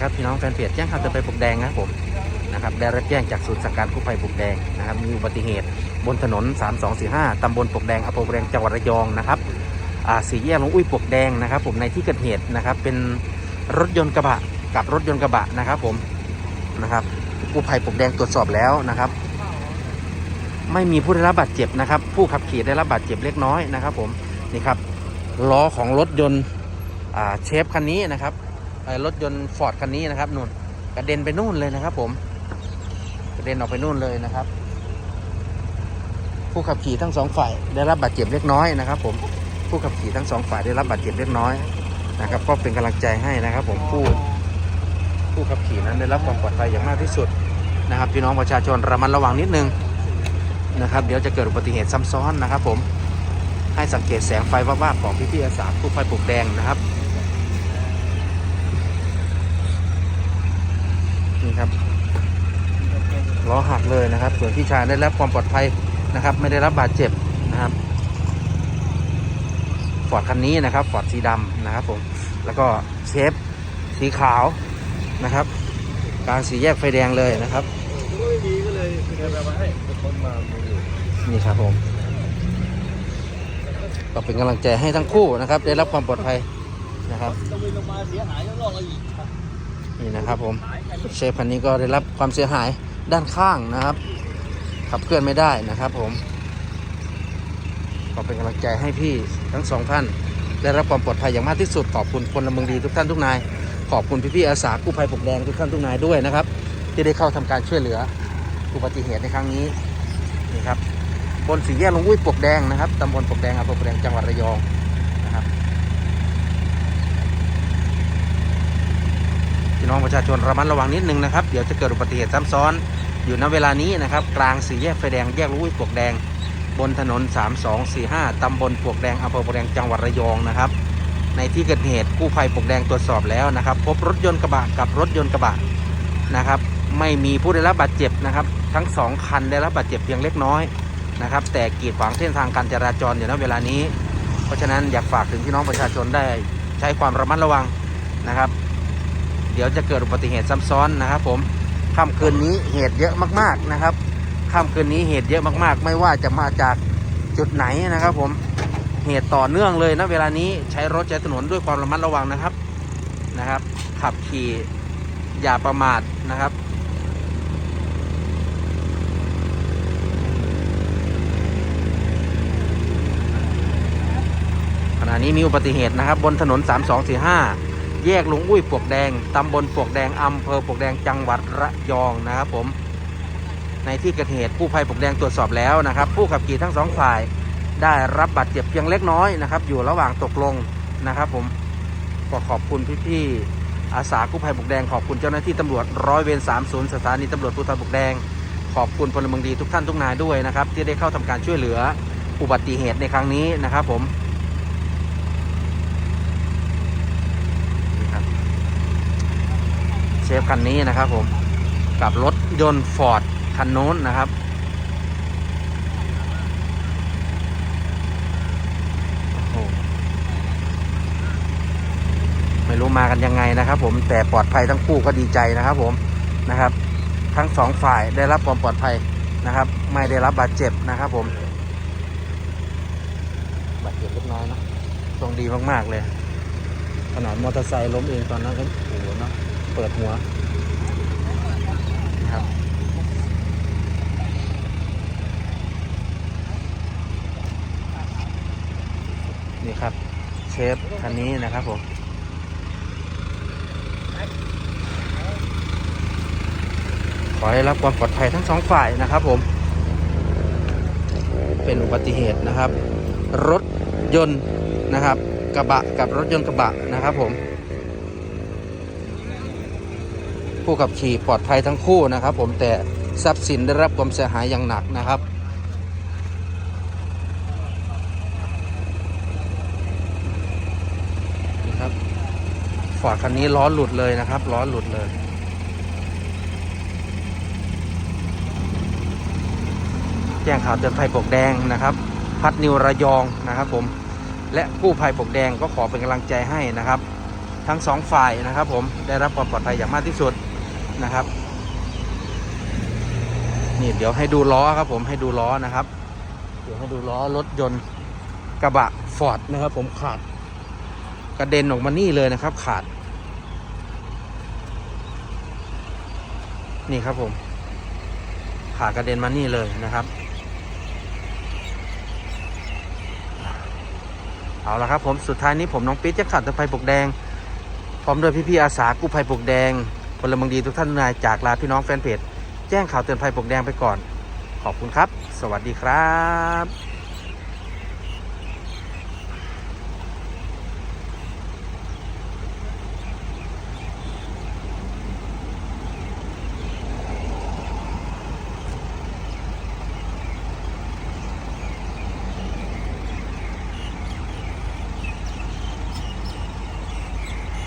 ครับพี่น้องแฟนเพจแจ้งข่าวเตือนภัยปลวกแดงนะครับผมนะครับได้รับแจ้งจากศูนย์สังการกู้ภัยปลวกแดงนะครับมีอุบัติเหตุบนถนน 3245 ตำบลปลวกแดงอำเภอปลวกแดงจังหวัดระยองนะครับอ่าสี่แยกลงอุ้ยปลวกแดงนะครับ ผมในที่เกิดเหตุนะครับเป็นรถยนต์กระบะกับรถยนต์กระบะนะครับผมนะครับกู้ภัยปลวกแดงตรวจสอบแล้วนะครับ ไม่มีผู้ได้รับบาดเจ็บนะครับ ผู้ขับขี่ได้รับบาดเจ็บเล็กน้อยนะครับ ผมนี่ครับล้อของรถยนต์อ่าเชฟคันนี้นะครับ รถยนต์ฟอร์ดคันนี้นะครับนู่นกระเด็นไปนู่นเลยนะครับ ผมกระเด็นออกไปนู่นเลยนะครับ ผู้ขับขี่ทั้งสองฝ่ายได้รับบาดเจ็บเล็กน้อยนะครับ ผมผู้ขับขี่ทั้งสองฝ่ายได้รับบาดเจ็บเล็กน้อยนะครับ ก็เป็นกำลังใจให้นะครับ ผมผู้ผู้ขับขี่นั้นได้รับความปลอดภัยอย่างมากที่สุดนะครับ พี่น้องประชาชนระมัดระวังนิดนึงนะครับ เดี๋ยวจะเกิดอุบัติเหตุซ้ำซ้อนนะครับ ผมให้สังเกตแสงไฟว่าบๆของพี่พี่อาสากู้ไฟปลูกแดงนะครับ นี่ครับล้อหักเลยนะครับ ส่วนพี่ชายได้รับความปลอดภัยนะครับ ไม่ได้รับบาดเจ็บนะครับฟอร์ดคันนี้นะครับฟอร์ดสีดำนะครับผมแล้วก็เชฟสีขาวนะครับกลางสีแยกไฟแดงเลยนะครับนี่ครับผมก็เป็นกำลังใจให้ทั้งคู่นะครับ ได้รับความปลอดภัยนะครับ นี่นะครับผมเชฟคันนี้ก็ได้รับความเสียหายด้านข้างนะครับ ขับเคลื่อนไม่ได้นะครับผมก็เป็นกำลังใจให้พี่ทั้งสองท่านได้รับความปลอดภัยอย่างมากที่สุดขอบคุณพลเมืองดีทุกท่านทุกนายขอบคุณพี่ๆอาสากู้ภัยปกแดงทุกท่านทุกนายด้วยนะครับ ที่ได้เข้าทำการช่วยเหลืออุบัติเหตุในครั้งนี้นี่ครับบนสี่แยกลงอุ้ยปวกแดงนะครับตำบลปวกแดงอำเภอปวกแดงจังหวัดระยองนะครับ น้องประชาชนระมัดระวังนิดนึงนะครับ เดี๋ยวจะเกิดอุบัติเหตุซ้ำซ้อนอยู่ณเวลานี้นะครับ กลางสี่แยกไฟแดงแยกลงอุ้ยปวกแดง บนถนน 3245 ตำบลปวกแดงอำเภอปวกแดงจังหวัดระยองนะครับ ในที่เกิดเหตุกู้ภัยปวกแดงตรวจสอบแล้วนะครับ พบรถยนต์กระบะกับรถยนต์กระบะนะครับ ไม่มีผู้ได้รับบาดเจ็บนะครับ ทั้งสองคันได้รับบาดเจ็บเพียงเล็กน้อยนะครับ แต่กีดขวางเส้นทางการจราจรอยู่ณเวลานี้ เพราะฉะนั้นอยากฝากถึงพี่น้องประชาชนได้ใช้ความระมัดระวังนะครับ ดี๋ยวจะเกิดอุบัติเหตุซ้ำซ้อนนะครับ ผมค่ำคืนนี้เหตุเยอะมากๆนะครับค่ำคืนนี้เหตุเยอะมากๆ ไม่ว่าจะมาจากจุดไหนนะครับ ผมเหตุต่อเนื่องเลยณเวลานี้ใช้รถใช้ถนนด้วยความระมัดระวังนะครับนะครับ ขับขี่อย่าประมาทนะครับขณะนี้มีอุบัติเหตุนะครับ บนถนน 3245 แยกลุงอุ้ยปวกแดงตำบลปวกแดงอำเภอปวกแดงจังหวัดระยองนะครับผมในที่เกิดเหตุกู้ภัยปวกแดงตรวจสอบแล้วนะครับ ผู้ขับขี่ทั้งสองฝ่าย ได้รับบาดเจ็บเพียงเล็กน้อยนะครับ อยู่ระหว่างตกลงนะครับผมก็ขอบคุณพี่ๆอาสากู้ภัยปวกแดงขอบคุณเจ้าหน้าที่ตำรวจร้อยเวร30สถานีตำรวจภูธรปวกแดง ขอบคุณพลเมืองดีทุกท่านทุกนายด้วยนะครับ ที่ได้เข้าทำการช่วยเหลืออุบัติเหตุในครั้งนี้นะครับผม นี่ครับ เชฟคันนี้นะครับผมกับรถยนต์ฟอร์ดคันโน้นนะครับไม่รู้มากันยังไงนะครับผมแต่ปลอดภัยทั้งคู่ก็ดีใจนะครับผมนะครับ ทั้งสองฝ่ายได้รับความปลอดภัยนะครับ ไม่ได้รับบาดเจ็บนะครับผมบาดเจ็บเล็กน้อยนะตรงดีมากๆเลยขนาดมอเตอร์ไซค์ล้มเองตอนนั้นก็โอ้โหเนาะ เปิดหัวนะครับนี่ครับ เชฟคันนี้นะครับผมขอให้รับความปลอดภัยทั้งสองฝ่ายนะครับผม เป็นอุบัติเหตุนะครับ รถยนต์นะครับ กระบะกับรถยนต์กระบะนะครับผม ผู้ขับขี่ปลอดภัยทั้งคู่นะครับ ผมแต่ทรัพย์สินได้รับความเสียหายอย่างหนักนะครับนี่ครับฝาคันนี้ล้อหลุดเลยนะครับล้อหลุดเลยแจ้งข่าวเตือนภัยปกแดงนะครับ พัดนิวระยองนะครับผมและกู้ภัยปกแดงก็ขอเป็นกำลังใจให้นะครับ ทั้งสองฝ่ายนะครับผมได้รับความปลอดภัยอย่างมากที่สุด นะครับ นี่เดี๋ยวให้ดูล้อครับ ผมให้ดูล้อนะครับ เดี๋ยวให้ดูล้อรถยนต์กระบะฟอร์ดนะครับ ผมขาด กระเด็นออกมานี่เลยนะครับ ขาด นี่ครับผม ขากระเด็นมานี่เลยนะครับเอาละครับผมสุดท้ายนี้ผมน้องปิ๊ดจะขัดตะไคร่ปกแดงพร้อมด้วยพี่ๆอาสากู้ภัยปกแดง พลเมืองดีทุกท่านนายจากลาพี่น้องแฟนเพจ แจ้งข่าวเตือนภัยปกแดงไปก่อน ขอบคุณครับ สวัสดีครับ